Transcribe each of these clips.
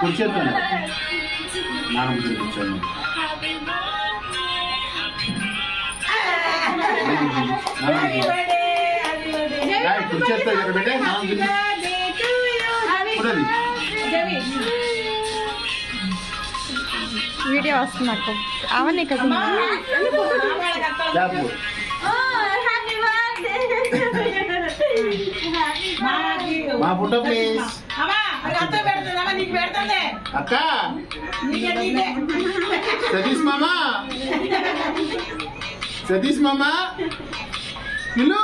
కూర్చోద్దాను నాన్న కూర్చోను కూర్చోస్తా ఇక్కడ పెట్టే వీడియో వస్తుంది నాకు. అవన్నీ కదా. మా ఫోటో ప్లీజ్. అక్క సతీష్ మామా! సతీష్ మామా! పిలు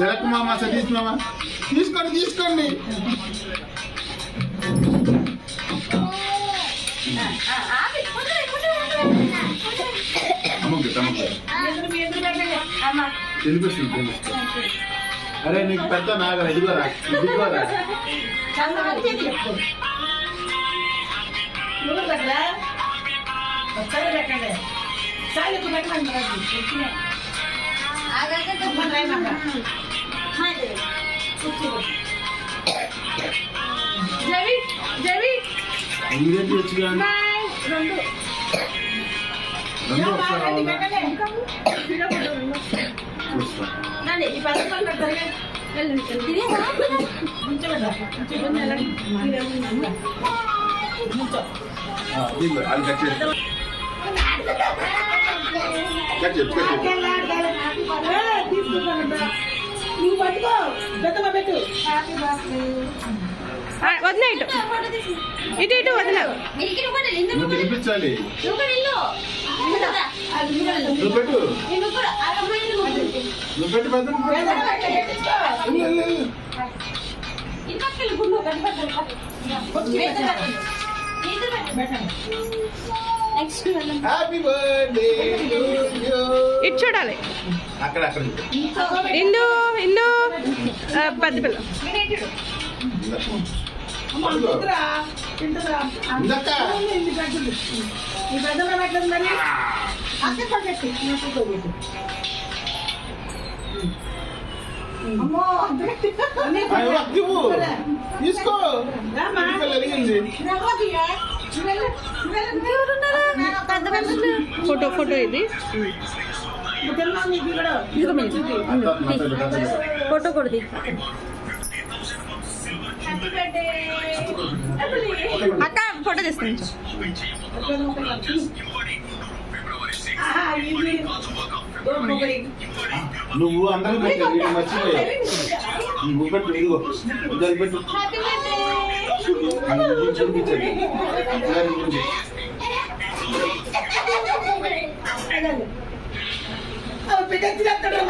జరక్ మామ సతీష్ మామ! తీసుకోండి తీసుకోండి! అమ్మకి అమ్మకి. తినిపిస్తుంది తినిపిస్తుంది అరే నీకు పెద్ద నాగరా ఇదిగోరా ఇదిగోరా ఇంగ్రేజ్ వచ్చి రెండు. చూస్తా. నువ్వు పట్టుకో పెద్దమ్మ పెట్టు వదిలే ఇటు ఇటు ఇటు వదిలే నువ్వు తినిపించాలి నువ్వు పెట్టు నువ్వు పెట్టు పెద్ద నెక్స్ట్ హ్యాపీ బర్త్డే ఇటు చూడాలి. అక్కడ అక్కడ. ఇందు ఇందు పెద్ద పిల్ల. తింటురా అమ్మో. తీసుకో. ఫోటో ఫోటో ఇది. ఫోటో కొడుది అక్క ఫోటో తీసుకుని ఆహా, ఇది. నువ్వు అందరూ పెట్టు వీడు మర్చిపోయా. నువ్వు పెట్టు ఇదిగో ఇద్దరు పెట్టు. చూపించండి. అక్కడ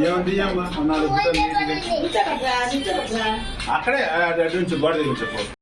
ఏమండి అమ్మా అటు నుంచి గోడ దగ్గర చెప్పు.